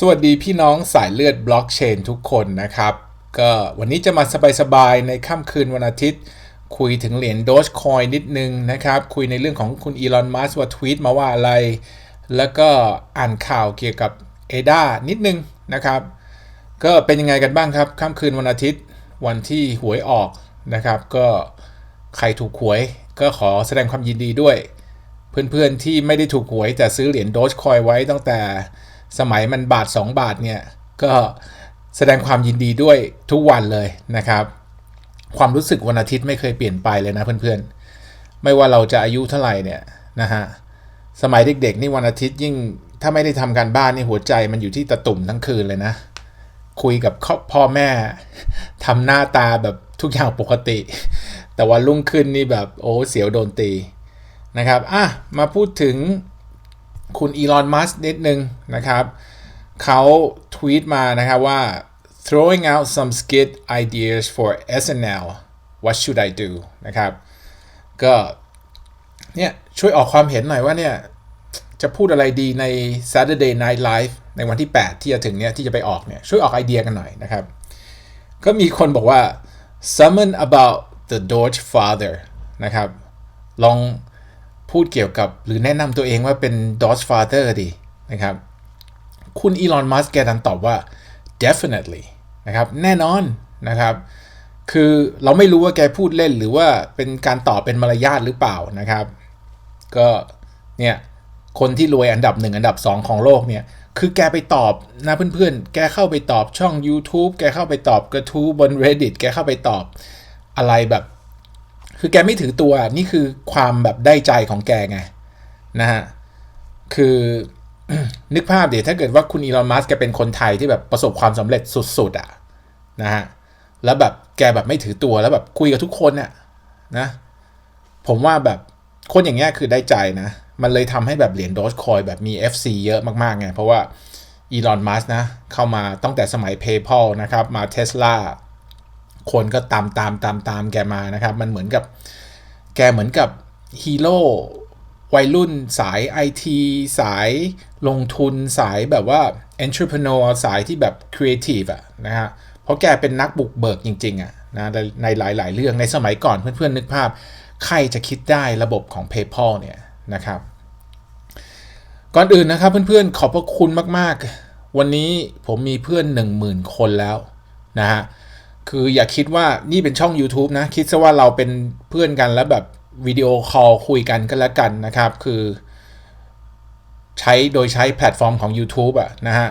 สวัสดีพี่น้องสายเลือดบล็อกเชนทุกคนนะครับ ก็วันนี้จะมาสบายๆ ในค่ำคืนวันอาทิตย์ คุยถึงเหรียญโดชคอยนิดนึงนะครับ คุยในเรื่องของคุณอีลอนมัสว่าทวีตมาว่าอะไร แล้วก็อ่านข่าวเกี่ยวกับเอดานิดนึงนะครับ ก็เป็นยังไงกันบ้างครับค่ำคืนวันอาทิตย์วันที่หวยออกนะครับ ก็ใครถูกหวยก็ขอแสดงความยินดีด้วย เพื่อนๆที่ไม่ได้ถูกหวยแต่ซื้อเหรียญโดชคอยไว้ตั้งแต่ สมัยมันบาท 2 บาทเนี่ยก็แสดงความยินดีด้วยทุกวันเลยนะครับ ความรู้สึกวันอาทิตย์ไม่เคยเปลี่ยนไปเลยนะเพื่อนๆ ไม่ว่าเราจะอายุเท่าไหร่เนี่ยนะฮะสมัยเด็กๆนี่วันอาทิตย์ยิ่งถ้าไม่ได้ทำการบ้านนี่หัวใจมันอยู่ที่ตะตุ่มทั้งคืนเลยนะ คุยกับครอบพ่อแม่ทำหน้าตาแบบทุกอย่างปกติ แต่วันรุ่งขึ้นนี่แบบโอ้เสียวโดนตีนะครับอะมาพูดถึง คุณอีลอน มัสนิดนึงนะครับเขาทวีตมานะครับว่า throwing out some skit ideas for SNL what should I do นะครับ ก็เนี่ยช่วยออกความเห็นหน่อยว่าเนี่ย จะพูดอะไรดีใน Saturday Night Live ในวันที่ 8 ที่จะถึงเนี่ย ที่จะไปออกเนี่ย ช่วยออกไอเดียกันหน่อยนะครับ ก็มีคนบอกว่า summon about the Doge father นะครับ ลอง พูดเกี่ยวกับหรือแนะนำตัวเองว่าเป็น Doge father ดีนะครับ คุณอีลอน มัสก์แกดันตอบว่า definitely นะครับแน่นอนนะครับ คือเราไม่รู้ว่าแกพูดเล่นหรือว่าเป็นการตอบเป็นมารยาทหรือเปล่านะครับ ก็เนี่ยคนที่รวยอันดับหนึ่งอันดับ 2 ของโลกเนี่ย คือแกไปตอบนะเพื่อนๆ แกเข้าไปตอบช่อง YouTube แกเข้าไปตอบกระทู้บน Reddit แกเข้าไปตอบอะไรแบบ คือแกไม่ถือตัวนี่คือความแบบได้ใจของแกไงนะฮะคือนึกภาพเดี๋ยวถ้าเกิดว่าคุณอีลอนมัสก์แกเป็นคนไทยที่แบบประสบความสำเร็จสุดๆอะนะฮะแล้วแบบแกแบบไม่ถือตัวแล้วแบบคุยกับทุกคนน่ะนะผมว่าแบบคนอย่างเงี้ยคือได้ใจนะ มันเลยทำให้แบบเหรียญโดจคอยแบบมี FC เยอะมากๆไงเพราะว่าอีลอนมัสก์นะเข้ามาตั้งแต่สมัย PayPal นะครับมา Tesla คนก็ตามตามตามตามแกมานะครับ มันเหมือนกับแกเหมือนกับฮีโร่วัยรุ่นสาย IT สายลงทุนสายแบบว่า entrepreneur สายที่แบบ creative อะนะฮะเพราะแกเป็นนักบุกเบิกจริงๆอะนะในหลาย ๆ เรื่องในสมัยก่อนเพื่อน ๆ นึกภาพ ใครจะคิดได้ระบบของ PayPal เนี่ยนะครับ ก่อนอื่นนะครับเพื่อน ๆ ขอบพระคุณมาก ๆ วันนี้ผมมีเพื่อน 10,000 คนแล้วนะฮะ คืออย่าคิดว่านี่เป็นช่อง YouTube นะ คิดซะว่าเราเป็นเพื่อนกันแล้วแบบวิดีโอคอลคุยกันก็แล้วกันนะครับ คือ ใช้โดยใช้แพลตฟอร์มของ YouTube อะนะฮะ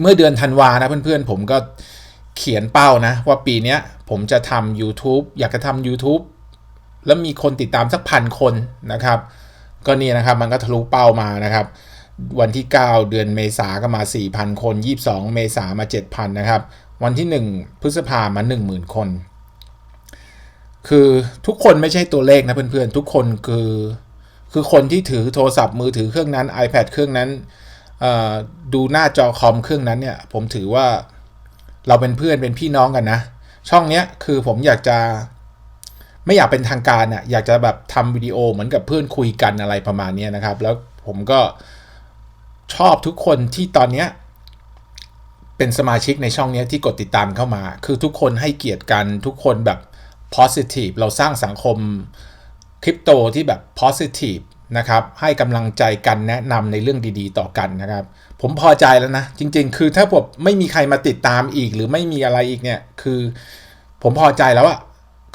เมื่อเดือนธันวานะเพื่อนๆ ผมก็เขียนเป้านะ ว่าปีนี้ผมจะทำ YouTube อยากจะทำ YouTube แล้วมีคนติดตามสักพันคนนะครับ ก็นี่นะครับมันก็ทะลุเป้ามานะครับวันที่ 9 เดือนเมษาก็มา 4,000 คน 22 เมษามา 7,000 นะครับ วันที่ 1 พฤษภามา 10,000 คน คือทุกคนไม่ใช่ตัวเลขนะเพื่อนๆ ทุกคนคือคือคนที่ถือโทรศัพท์มือถือเครื่องนั้น iPad เครื่องนั้นดูหน้าจอคอมเครื่องนั้นเนี่ย ผมถือว่าเราเป็นเพื่อนเป็นพี่น้องกันนะ ช่องเนี้ยคือผมอยากจะไม่อยากเป็นทางการอะอยากจะแบบทำวิดีโอเหมือนกับเพื่อนคุยกันอะไรประมาณนี้นะครับ แล้วผมก็ชอบทุกคนที่ตอนเนี้ย เป็นสมาชิกในช่องนี้ที่กดติดตามเข้ามา คือทุกคนให้เกียรติกันทุกคนแบบ positive เราสร้างสังคมคริปโตที่แบบ positive นะครับ ให้กำลังใจกันแนะนำในเรื่องดีๆ ต่อกันนะครับ ผมพอใจแล้วนะ จริงๆ คือถ้าผมไม่มีใครมาติดตามอีก หรือไม่มีอะไรอีกเนี่ย คือผมพอใจแล้วอะ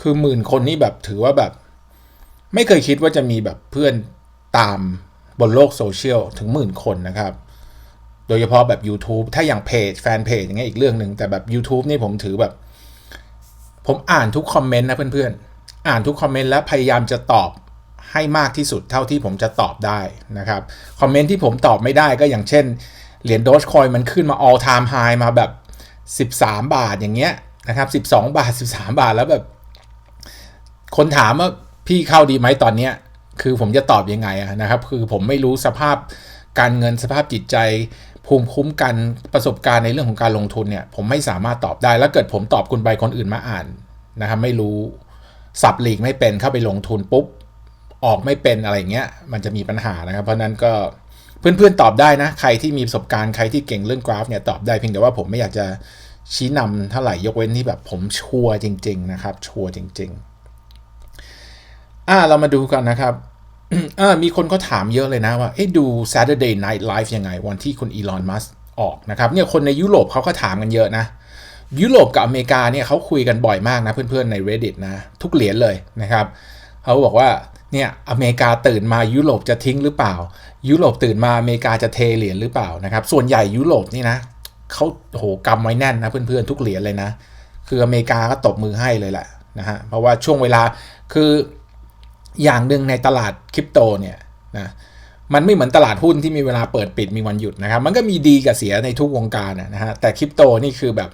คือหมื่นคนนี่แบบถือว่าแบบ ไม่เคยคิดว่าจะมีแบบเพื่อนตามบนโลกโซเชียลถึงหมื่นคนนะครับ โดยเฉพาะแบบ YouTube ถ้าอย่างเพจแฟนเพจอย่างเงี้ยอีกเรื่องหนึ่งแต่แบบ YouTube นี่ผมถือแบบ ผมอ่านทุกคอมเมนต์นะเพื่อนๆ อ่านทุกคอมเมนต์แล้วพยายามจะตอบให้มากที่สุดเท่าที่ผมจะตอบได้นะครับคอมเมนต์ที่ผมตอบไม่ได้ก็อย่างเช่น เหรียญโดชคอยมันขึ้นมา all time high มาแบบ 13 บาทอย่างเงี้ยนะครับ12 บาท 13 บาทแล้วแบบ คนถามว่าพี่เข้าดีไหมตอนเนี้ยคือผมจะตอบยังไงอะนะครับ คือผมไม่รู้สภาพการเงินสภาพจิตใจ ภูมิคุ้มกันประสบการณ์ในเรื่องของการลงทุนเนี่ยผมไม่สามารถตอบได้ แล้วเกิดผมตอบคุณไปคนอื่นมาอ่านนะครับไม่รู้สับหลีกไม่เป็นเข้าไปลงทุนปุ๊บออกไม่เป็นอะไรเงี้ยมันจะมีปัญหานะครับ เพราะนั้นก็เพื่อนๆตอบได้นะ ใครที่มีประสบการณ์ใครที่เก่งเรื่องกราฟเนี่ยตอบได้เพียงแต่ว่าผมไม่อยากจะชี้นำเท่าไหร่ยกเว้นที่แบบผมชัวร์จริง ๆ นะครับ ชัวร์จริง ๆ อ่าเรามาดูกันนะครับ อ่ามีคนก็ถามเยอะเลยนะว่าเอ๊ะดู Saturday Night Live ยังไง วันที่คุณอีลอนมัสออกนะครับเนี่ยคนในยุโรปเขาก็ถามกันเยอะนะ ยุโรปกับอเมริกาเนี่ยเขาคุยกันบ่อยมากนะเพื่อนๆใน Reddit นะ ทุกเหรียญเลยนะครับเขาบอกว่าเนี่ยอเมริกาตื่นมายุโรปจะทิ้งหรือเปล่า ยุโรปตื่นมาอเมริกาจะเทเหรียญหรือเปล่านะครับ ส่วนใหญ่ยุโรปนี่นะเขาโหกำไว้แน่นนะเพื่อนๆทุกเหรียญเลยนะ คืออเมริกาก็ตบมือให้เลยแหละนะฮะเพราะว่าช่วงเวลาคือ อย่างหนึ่งในตลาดคริปโตเนี่ยนะมันไม่เหมือนตลาดหุ้นที่มีเวลาเปิดปิดมีวันหยุดนะครับ มันก็มีดีกับเสียในทุกวงการนะฮะแต่คริปโตนี่คือแบบ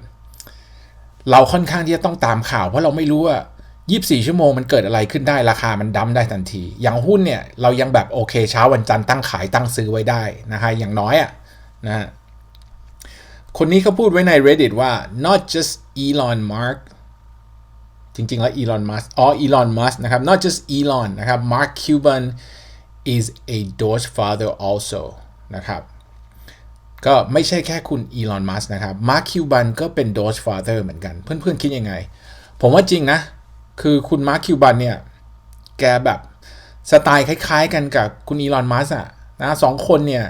เราค่อนข้างที่จะต้องตามข่าวเพราะเราไม่รู้ว่า 24 ชั่วโมงมันเกิดอะไรขึ้นได้ราคามันดั้มได้ทันที อย่างหุ้นเนี่ยเรายังแบบโอเคเช้าวันจันทร์ตั้งขายตั้งซื้อไว้ได้นะฮะอย่างน้อยอะ่ะนะคนนี้เขาพูดไว้ใน Reddit ว่า not just Elon Musk จริงๆ แล้ว Elon Musk อ๋อ Elon Musk นะครับ not just Elon นะครับ Mark Cuban is a Doge father also นะครับ ก็ไม่ใช่แค่คุณอีลอนมัสนะครับมาร์คคิวบันก็เป็นโดชฟาเธอร์เหมือนกัน เพื่อนๆ คิดยังไง ผมว่าจริงนะ คือคุณมาร์คคิวบันเนี่ย แกแบบสไตล์คล้ายๆ กันกับคุณอีลอนมัสอะนะสองคนเนี่ย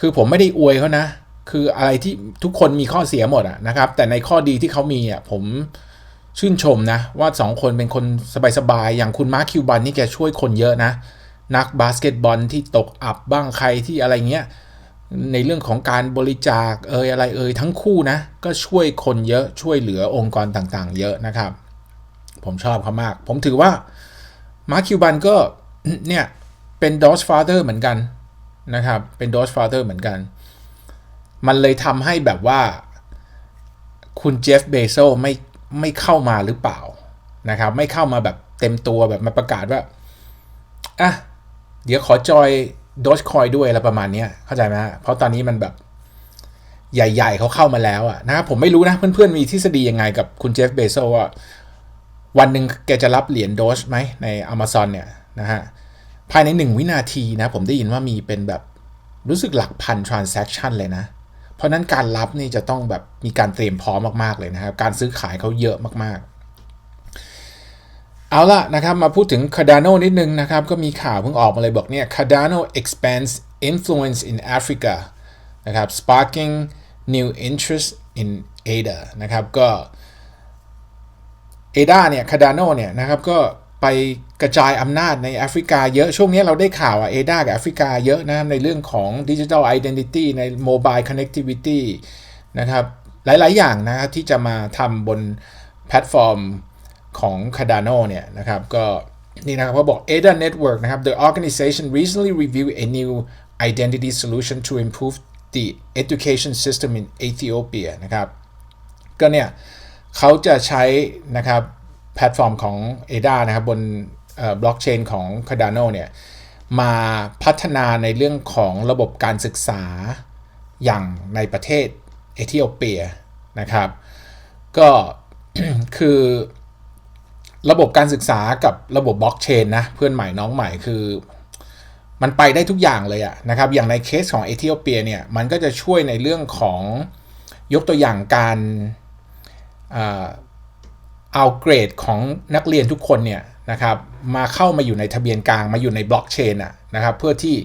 คือผมไม่ได้อวยเขานะ คืออะไรที่ทุกคนมีข้อเสียหมดอะนะครับ แต่ในข้อดีที่เขามีอะผม ชื่นชมนะว่าสองคนเป็นคนสบายๆ อย่างคุณมาร์คคิวบันนี่แกช่วยคนเยอะนะ นักบาสเกตบอลที่ตกอับบ้างใครที่อะไรเงี้ย ในเรื่องของการบริจาคเอยอะไรเอยทั้งคู่นะ ก็ช่วยคนเยอะช่วยเหลือองค์กรต่างๆ เยอะนะครับ ผมชอบเขามาก ผมถือว่ามาร์คิวบันก็เนี่ยเป็นดอชฟาเธอร์เหมือนกันนะครับ เป็นดอชฟาเธอร์เหมือนกัน มันเลยทำให้แบบว่า คุณเจฟเบโซไม่ ไม่เข้ามาหรือเปล่านะครับ ไม่เข้ามาแบบเต็มตัวแบบมาประกาศว่าอะเดี๋ยวขอจอยดอชคอยด้วยอะไรประมาณนี้เข้าใจไหมฮะเพราะตอนนี้มันแบบใหญ่ๆเขาเข้ามาแล้วอะนะครับผมไม่รู้นะ เพื่อนๆมีทฤษฎียังไงกับคุณเจฟเบโซว่าวันหนึ่งแกจะรับเหรียญโดชไหมใน Amazon เนี่ยนะฮะภายในหนึ่งวินาทีนะ ผมได้ยินว่ามีเป็นแบบรู้สึกหลักพัน transaction เลยนะ เพราะนั้นการรับนี่จะต้องแบบมีการเตรียมพร้อมมากๆเลยนะครับ การซื้อขายเขาเยอะมากๆ เอาละนะครับมาพูดถึง Cardano นิดนึงนะครับ ก็มีข่าวเพิ่งออกมาเลยบอกเนี่ย Cardano expands influence in Africa นะครับ sparking new interest in ADA นะครับก็ ADA เนี่ย Cardano เนี่ยนะครับก็ไป กระจายอำนาจในแอฟริกาเยอะช่วงนี้เราได้ข่าวอะ ADA กับแอฟริกาเยอะนะในเรื่องของ Digital Identity ใน Mobile Connectivity นะครับ หลาย ๆ อย่างนะครับที่จะมาทำบนแพลตฟอร์มของ Cardano เนี่ยนะครับก็นี่นะครับเขาบอก ADA Network นะครับ the organization recently reviewed a new identity solution to improve the education system in Ethiopia นะครับก็เนี่ยเขาจะใช้นะครับแพลตฟอร์มของ ADA นะครับบน บล็อกเชนของ Cardano เนี่ยมาพัฒนาในเรื่องของระบบการศึกษาอย่างในประเทศเอธิโอเปียนะครับ ก็คือระบบการศึกษากับระบบบล็อกเชนนะเพื่อนใหม่น้องใหม่คือ มันไปได้ทุกอย่างเลยอะนะครับ อย่างในเคสของเอธิโอเปียเนี่ยมันก็จะช่วยในเรื่องของยกตัวอย่างการเอาเกรดของนักเรียนทุกคนเนี่ย นะครับมาเข้ามาอยู่ในทะเบียนกลางมาอยู่ในบล็อกเชนนะครับเพื่อที่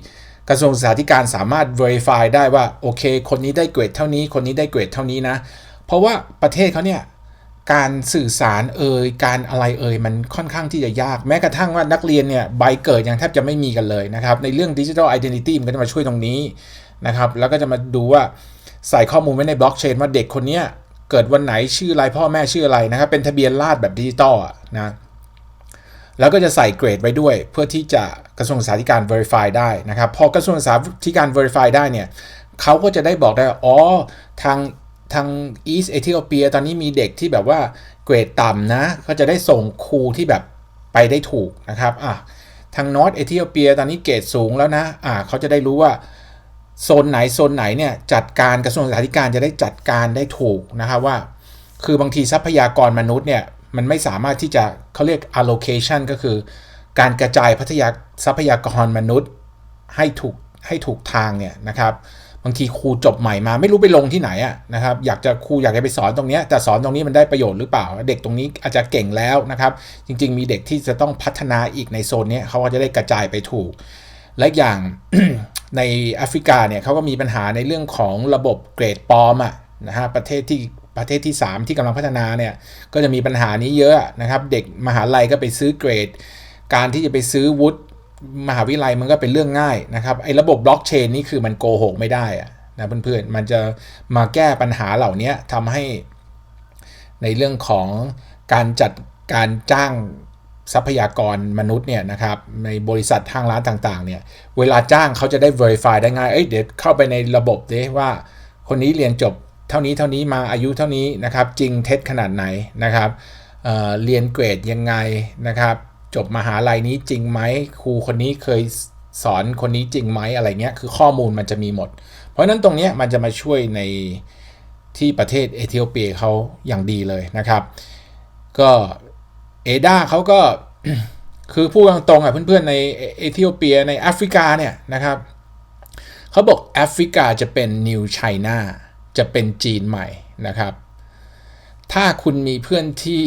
กระทรวงศึกษาธิการสามารถ verify ได้ว่าโอเค คนนี้ได้เกรดเท่านี้ คนนี้ได้เกรดเท่านี้นะ เพราะว่าประเทศเขาเนี่ยการสื่อสารเอ่ยการอะไรเอ่ยมันค่อนข้างที่จะยาก แม้กระทั่งว่านักเรียนเนี่ยใบเกิดยังแทบจะไม่มีกันเลยนะครับ ในเรื่องดิจิทัลไอดีนิตี้มันก็จะมาช่วยตรงนี้นะครับ แล้วก็จะมาดูว่าใส่ข้อมูลไว้ในบล็อกเชนว่าเด็กคนนี้เกิดวันไหนชื่ออะไรพ่อแม่ชื่ออะไรนะครับ เป็นทะเบียนราษฎรแบบดิจิตอลนะ แล้วก็จะใส่เกรดไว้ด้วย เพื่อที่จะกระทรวงศึกษาธิการ verify ได้นะครับ พอกระทรวงศึกษาธิการ verify ได้เนี่ยเขาก็จะได้บอกได้อ๋อทางทางอีสเอธิโอเปียตอนนี้มีเด็กที่แบบว่าเกรดต่ำนะก็จะได้ส่งครูที่แบบไปได้ถูกนะครับอะทางนอตเอธิโอเปียตอนนี้เกรดสูงแล้วนะอะเขาจะได้รู้ว่าโซนไหนโซนไหนเนี่ยจัดการกระทรวงศึกษาธิการจะได้จัดการได้ถูกนะครับว่า คือบางทีทรัพยากรมนุษย์เนี่ย มันไม่สามารถที่จะเขาเรียก allocation ก็คือ การกระจายพัทยาทรัพยากรมนุษย์ให้ถูกให้ถูกทางเนี่ยนะครับบางทีครูจบใหม่มาไม่รู้ไปลงที่ไหนอะนะครับอยากจะครูอยากจะไปสอนตรงนี้แต่สอนตรงนี้มันได้ประโยชน์หรือเปล่า เด็กตรงนี้อาจจะเก่งแล้วนะครับ จริง ๆ มีเด็กที่จะต้องพัฒนาอีกในโซนนี้เขาก็จะได้กระจายไปถูก และอย่างในแอฟริกาเนี่ยเขาก็มีปัญหาในเรื่องของระบบเกรดปลอมอะนะฮะประเทศที่ ประเทศที่ 3 ที่กำลังพัฒนาเนี่ยก็จะมีปัญหานี้เยอะนะครับเด็กมหาลัยก็ไปซื้อเกรด การที่จะไปซื้อวุฒิมหาวิทยาลัยมันก็เป็นเรื่องง่ายนะครับไอ้ระบบบล็อกเชนนี่คือมันโกหกไม่ได้อะนะเพื่อนๆมันจะมาแก้ปัญหาเหล่านี้ทำให้ในเรื่องของการจัดการจ้างทรัพยากรมนุษย์เนี่ยนะครับในบริษัททางร้านต่างๆเนี่ยเวลาจ้างเขาจะได้ verify ได้ง่าย เอ้ยเดี๋ยวเข้าไปในระบบดิว่าคนนี้เรียนจบ เท่านี้เท่านี้มาอายุเท่านี้นะครับ จริงเท็จขนาดไหนนะครับเเรียนเกรดยังไงนะครับ จบมหาลัยนี้จริงไหมครูคนนี้เคยสอนคนนี้จริงไหมอะไรเงี้ยคือข้อมูลมันจะมีหมด เพราะนั้นตรงนี้มันจะมาช่วยในที่ประเทศเอธิโอเปียเขาอย่างดีเลยนะครับ ก็เอดาเขาก็คือพูดตรงๆอะเพื่อนๆในเอธิโอเปียในแอฟริกาเนี่ยนะครับเขาบอกแอฟริกาจะเป็นนิวไชน่า จะเป็นจีนใหม่นะครับ ถ้าคุณมีเพื่อนที่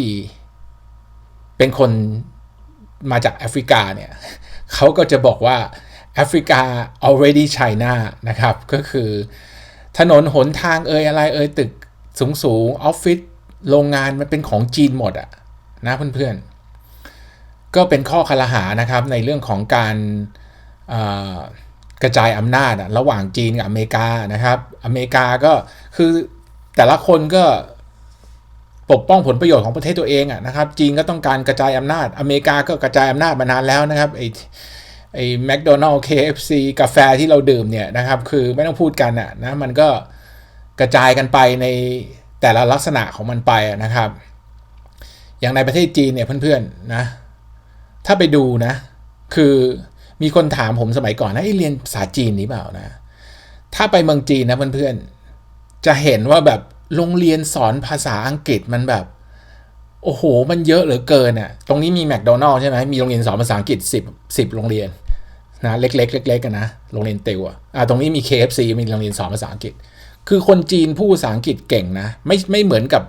เป็นคนมาจากแอฟริกาเนี่ยเขาก็จะบอกว่าแอฟริกา already China นะครับ ก็คือถนนหนทางเอ่ยอะไรเอ่ยตึกสูงสูงออฟฟิศโรงงานมันเป็นของจีนหมดอะนะเพื่อนๆ ก็เป็นข้อคารหานะครับในเรื่องของการ กระจายอำนาจระหว่างจีนกับอเมริกานะครับ อเมริกาก็คือแต่ละคนก็ปกป้องผลประโยชน์ของประเทศตัวเองอะนะครับ จีนก็ต้องการกระจายอำนาจ อเมริกาก็กระจายอำนาจมานานแล้วนะครับไอไอ้แมคโดนัลล์ KFC กาแฟที่เราดื่มเนี่ยนะครับ คือไม่ต้องพูดกันอะนะมันก็กระจายกันไปในแต่ละลักษณะของมันไปนะครับ อย่างในประเทศจีนเนี่ยเพื่อนๆนะถ้าไปดูนะ คือ มีคนถามผมสมัยก่อนนะไอ้เรียนภาษาจีนนี้เปล่านะ ถ้าไปเมืองจีนนะเพื่อนๆ จะเห็นว่าแบบโรงเรียนสอนภาษาอังกฤษมันแบบ โอ้โห มันเยอะเหลือเกินอะ ตรงนี้มีแมคโดนัลล์ใช่ไหมมีโรงเรียนสอนภาษาอังกฤษ 10 10 โรงเรียนนะเล็กๆเล็กๆกันนะโรงเรียนเตียวอะตรงนี้มี KFC มีโรงเรียนสอนภาษาอังกฤษ คือคนจีนพูดภาษาอังกฤษเก่งนะไม่ไม่เหมือนกับ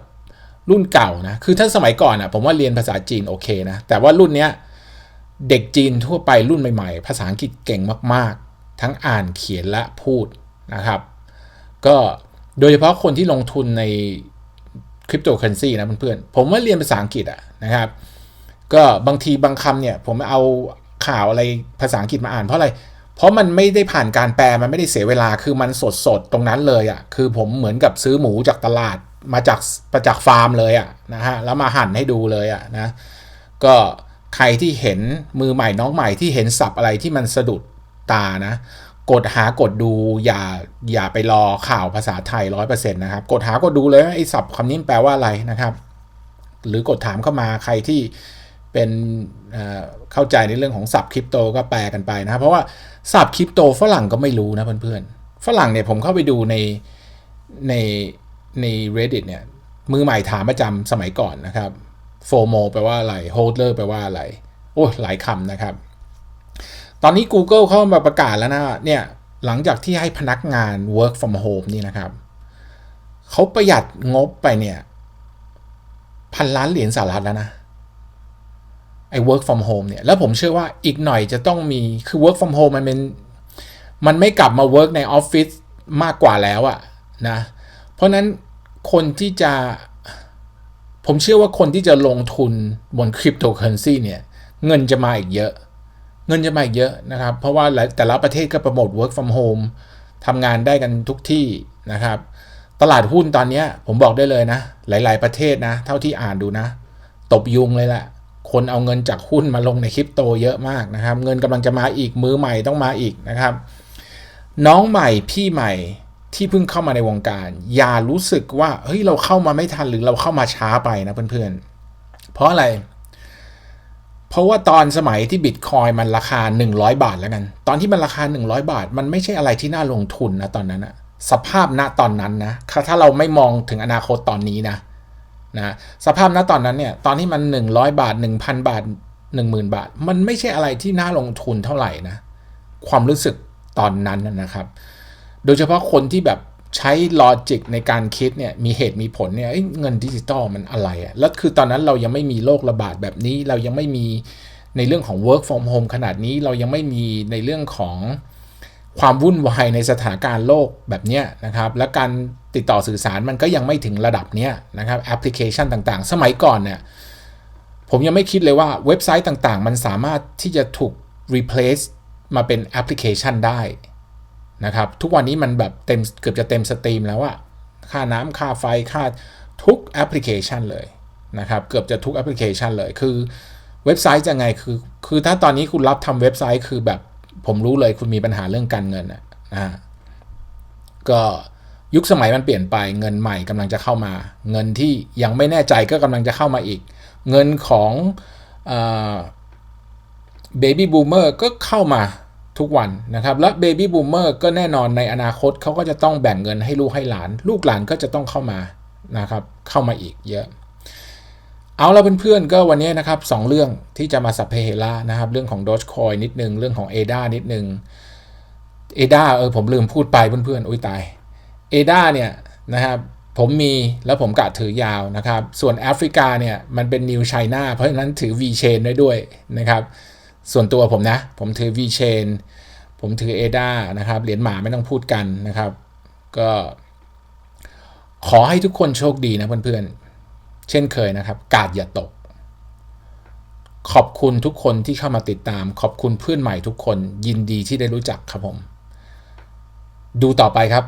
รุ่นเก่านะ คือถ้าสมัยก่อนอะผมว่าเรียนภาษาจีนโอเคนะ แต่ว่ารุ่นเนี้ย เด็กจีนทั่วไปรุ่นใหม่ๆ ภาษาอังกฤษเก่งมากๆ ทั้งอ่านเขียนและพูดนะครับ ก็โดยเฉพาะคนที่ลงทุนในคริปโตเคอเรนซีนะเพื่อนๆ ผมว่าเรียนภาษาอังกฤษอะนะครับ ก็บางทีบางคำเนี่ย ผมเอาข่าวอะไรภาษาอังกฤษมาอ่านเพราะอะไร เพราะมันไม่ได้ผ่านการแปล มันไม่ได้เสียเวลา คือมันสดสดตรงนั้นเลยอะคือผมเหมือนกับซื้อหมูจากตลาดมาจากมาจากฟาร์มเลยอะนะฮะ แล้วมาหั่นให้ดูเลยอะนะ ก็ ใครที่เห็นมือใหม่น้องใหม่ที่เห็นสับอะไรที่มันสะดุดตานะ กดหากดดูอย่าอย่าไปรอข่าวภาษาไทยร้อยเปอร์เซ็นต์นะครับ กดหากดดูเลยไอ้สับคำนี้แปลว่าอะไรนะครับ หรือกดถามเข้ามาใครที่เป็นเข้าใจในเรื่องของสับคริปโตก็แปลกันไปนะเพราะว่าสับคริปโตฝรั่งก็ไม่รู้นะเพื่อนๆฝรั่งเนี่ยผมเข้าไปดูในในใน reddit เนี่ยมือใหม่ถามประจำสมัยก่อนนะครับ FOMO แปลว่าอะไร holder แปลว่าอะไร โอ้หลายคำนะครับ ตอนนี้ Google เข้ามาประกาศแล้วนะเนี่ยหลังจากที่ให้พนักงาน work from home นี่นะครับ เขาประหยัดงบไปเนี่ยพันล้านเหรียญสหรัฐแล้วนะไอ้ work from home เนี่ยแล้วผมเชื่อว่าอีกหน่อยจะต้องมีคือ work from home มันเป็นมันไม่กลับมา work ในออฟฟิศมากกว่าแล้วอะนะ เพราะนั้นคนที่จะ ผมเชื่อว่าคนที่จะลงทุนบนคริปโตเคอเรนซีเนี่ย เงินจะมาอีกเยอะ เงินจะมาอีกเยอะนะครับ เพราะว่าแต่ละประเทศก็โปรโมท work from home ทำงานได้กันทุกที่นะครับ ตลาดหุ้นตอนนี้ผมบอกได้เลยนะ หลาย ๆ ประเทศนะ เท่าที่อ่านดูนะ ตบยุงเลยแหละคนเอาเงินจากหุ้นมาลงในคริปโตเยอะมากนะครับ เงินกำลังจะมาอีกมือใหม่ต้องมาอีกนะครับ น้องใหม่พี่ใหม่ ที่เพิ่งเข้ามาในวงการ อย่ารู้สึกว่าเฮ้ยเราเข้ามาไม่ทันหรือเราเข้ามาช้าไปนะเพื่อนๆ เพราะอะไร เพราะว่าตอนสมัยที่บิตคอยมันราคา 100 บาทแล้วกัน ตอนที่มันราคา 100 บาท มันไม่ใช่อะไรที่น่าลงทุนนะตอนนั้นอะสภาพณตอนนั้นนะถ้าเราไม่มองถึงอนาคตตอนนี้นะนะสภาพณตอนนั้นเนี่ยตอนที่มัน 100 บาท 1,000 บาท 10,000 บาท มันไม่ใช่อะไรที่น่าลงทุนเท่าไหร่นะความรู้สึกตอนนั้นนะนะครับ โดยเฉพาะคนที่แบบใช้ลอจิกในการคิดเนี่ยมีเหตุมีผลเนี่ยเเงินดิจิตอลมันอะไรอะแล้วคือตอนนั้นเรายังไม่มีโรคระบาดแบบนี้ เรายังไม่มีในเรื่องของ work from home ขนาดนี้เรายังไม่มีในเรื่องของความวุ่นวายในสถานการณ์โลกแบบเนี้ยนะครับ และการติดต่อสื่อสารมันก็ยังไม่ถึงระดับเนี้ยนะครับแอปพลิเคชันต่างๆ สมัยก่อนเนี่ยผมยังไม่คิดเลยว่าเว็บไซต์ต่างๆ มันสามารถที่จะถูก replace มาเป็นแอปพลิเคชันได้ นะครับทุกวันนี้มันแบบเต็มเกือบจะเต็มสตรีมแล้วอะค่าน้ำค่าไฟค่าทุกแอปพลิเคชันเลยนะครับเกือบจะทุกแอปพลิเคชันเลยคือเว็บไซต์จะไงคือคือถ้าตอนนี้คุณรับทำเว็บไซต์คือแบบผมรู้เลยคุณมีปัญหาเรื่องการเงินอะนะก็ยุคสมัยมันเปลี่ยนไปเงินใหม่กำลังจะเข้ามา เงินที่ยังไม่แน่ใจก็กำลังจะเข้ามาอีก เงินของเบบี้บูมเมอร์ก็เข้ามา ทุกวันนะครับ และเบบี้บูมเมอร์ก็แน่นอนในอนาคตเขาก็จะต้องแบ่งเงินให้ลูกให้หลาน ลูกหลานก็จะต้องเข้ามานะครับ เข้ามาอีกเยอะ เอาละเพื่อนๆก็วันนี้นะครับสองเรื่องที่จะมาสัพเพเหระนะครับ เรื่องของ Dogecoin นิดนึง เรื่องของ ADA นิดนึงเอดาเออผมลืมพูดไปเพื่อนๆอุ้ยตายเอดาเนี่ยนะครับผมมีแล้วผมกะถือยาวนะครับ ส่วนแอฟริกาเนี่ยมันเป็นนิวไชน่าเพราะฉะนั้นถือ V chain ได้ด้วยนะครับ ส่วนตัวผมนะ ผมถือ V chain ผมถือเอดานะครับ เหรียญหมาไม่ต้องพูดกันนะครับ ก็ขอให้ทุกคนโชคดีนะเพื่อนๆ เช่นเคยนะครับ กาดอย่าตก ขอบคุณทุกคนที่เข้ามาติดตาม ขอบคุณเพื่อนใหม่ทุกคน ยินดีที่ได้รู้จักครับผม ดูต่อไปครับ